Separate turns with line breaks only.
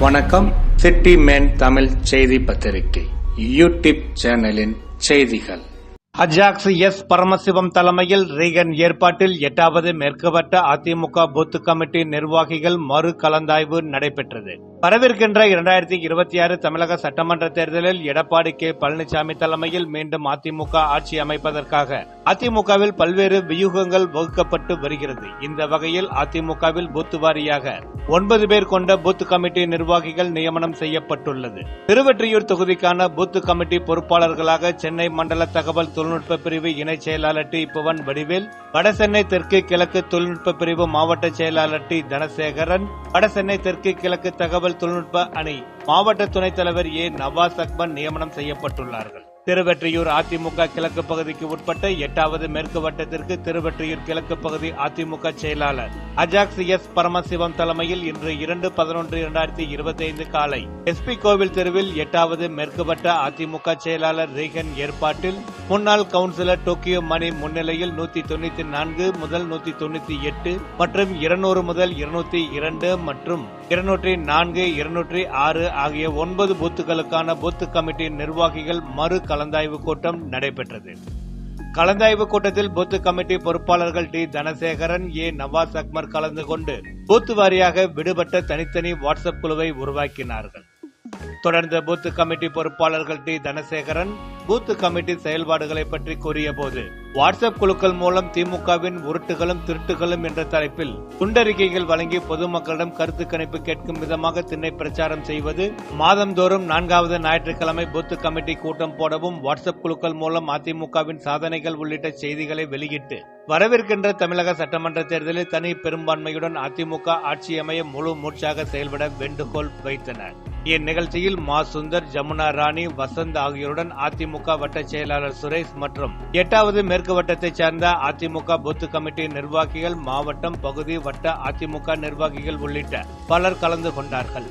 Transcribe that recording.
வணக்கம். City man Tamil செய்தி பத்திரிகை யூடியூப் சேனலின் செய்திகள். அஜாக்ஸ் எஸ் பரமசிவம் தலைமையில் ரீகன் ஏற்பாட்டில் எட்டாவது மேற்குவட்ட அதிமுக பூத் கமிட்டி நிர்வாகிகள் மறு கலந்தாய்வு நடைபெற்றது. வரவிருக்கின்ற இரண்டாயிரத்தி இருபத்தி ஆறு தமிழக சட்டமன்ற தேர்தலில் எடப்பாடி கே பழனிசாமி தலைமையில் மீண்டும் அதிமுக ஆட்சி அமைப்பதற்காக அதிமுகவில் பல்வேறு வியூகங்கள் வகுக்கப்பட்டு வருகிறது. இந்த வகையில் அதிமுகவில் பூத் வாரியாக ஒன்பது பேர் கொண்ட பூத் கமிட்டி நிர்வாகிகள் நியமனம் செய்யப்பட்டுள்ளது. திருவெற்றியூர் தொகுதிக்கான பூத் கமிட்டி பொறுப்பாளர்களாக சென்னை மண்டல தகவல் தொழில் தொழில்நுட்ப பிரிவு இணைச் செயலாளர் டி புவன் வடிவேல் வடசென்னை தெற்கு கிழக்கு தொழில்நுட்ப பிரிவு மாவட்ட செயலாளர் டி தனசேகரன் வடசென்னை தெற்கு கிழக்கு தகவல் தொழில்நுட்ப அணி மாவட்ட துணைத் தலைவர் ஏ நவாஸ் அக்மன் நியமனம் செய்யப்பட்டுள்ளார்கள். திருவெற்றியூர் அதிமுக கிழக்கு பகுதிக்கு உட்பட்ட எட்டாவது மேற்கு வட்டத்திற்கு திருவெற்றியூர் கிழக்கு பகுதி அதிமுக செயலாளர் அஜாக்ஸ் எஸ் பரமசிவம் தலைமையில் இன்று இரண்டு பதினொன்று இரண்டாயிரத்தி இருபத்தி ஐந்து காலை எஸ்பி கோவில் தெருவில் எட்டாவது மேற்கு வட்ட அதிமுக செயலாளர் ரீகன் ஏற்பாட்டில் முன்னாள் கவுன்சிலர் டோக்கியோ மணி முன்னிலையில் நூத்தி தொண்ணூத்தி நான்கு முதல் நூத்தி தொண்ணூத்தி எட்டு மற்றும் இருநூறு முதல் இருநூத்தி இரண்டு மற்றும் இருநூற்றி நான்கு இருநூற்றி ஆறு ஆகிய ஒன்பது பூத்துகளுக்கான பூத்து கமிட்டி நிர்வாகிகள் மறு கலந்தாய்வு கூட்டம் நடைபெற்றது. கலந்தாய்வு கூட்டத்தில் பூத்து கமிட்டி பொறுப்பாளர்கள் டி. தனசேகரன் ஏ. நவாஸ் அக்மர் கலந்து கொண்டு பூத்து வாரியாக விடுபட்ட தனித்தனி வாட்ஸ்அப் குழுவை உருவாக்கினார்கள். தொடர்ந்து பூத்து கமிட்டி பொறுப்பாளர்கள் டி. தனசேகரன் பூத்து கமிட்டி செயல்பாடுகளை பற்றி கூறியபோது வாட்ஸ்அப் குழுக்கள் மூலம் திமுகவின் உருட்டுகளும் திருட்டுகளும் என்ற தலைப்பில் துண்டறிக்கைகள் வழங்கி பொதுமக்களிடம் கருத்து கணிப்பு கேட்கும் விதமாக திண்ணை பிரச்சாரம் செய்வது மாதந்தோறும் நான்காவது ஞாயிற்றுக்கிழமை பூத்து கமிட்டி கூட்டம் போடவும் வாட்ஸ்அப் குழுக்கள் மூலம் அதிமுகவின் சாதனைகள் உள்ளிட்ட செய்திகளை வெளியிட்டு வரவிருக்கின்ற தமிழக சட்டமன்ற தேர்தலில் தனி பெரும்பான்மையுடன் அதிமுக ஆட்சி அமைய முழு மூச்சாக செயல்பட வேண்டுகோள் வைத்தனர். இந்நிகழ்ச்சியில் மா. சுந்தர் ஜமுனா ராணி வசந்த் ஆகியோருடன் அதிமுக வட்ட செயலாளர் சுரேஷ் மற்றும் எட்டாவது மேற்கு வட்டத்தைச் சேர்ந்த அதிமுக பொத்து கமிட்டி நிர்வாகிகள் மாவட்டம் பகுதி வட்ட அதிமுக நிர்வாகிகள் உள்ளிட்ட பலர் கலந்து கொண்டார்கள்.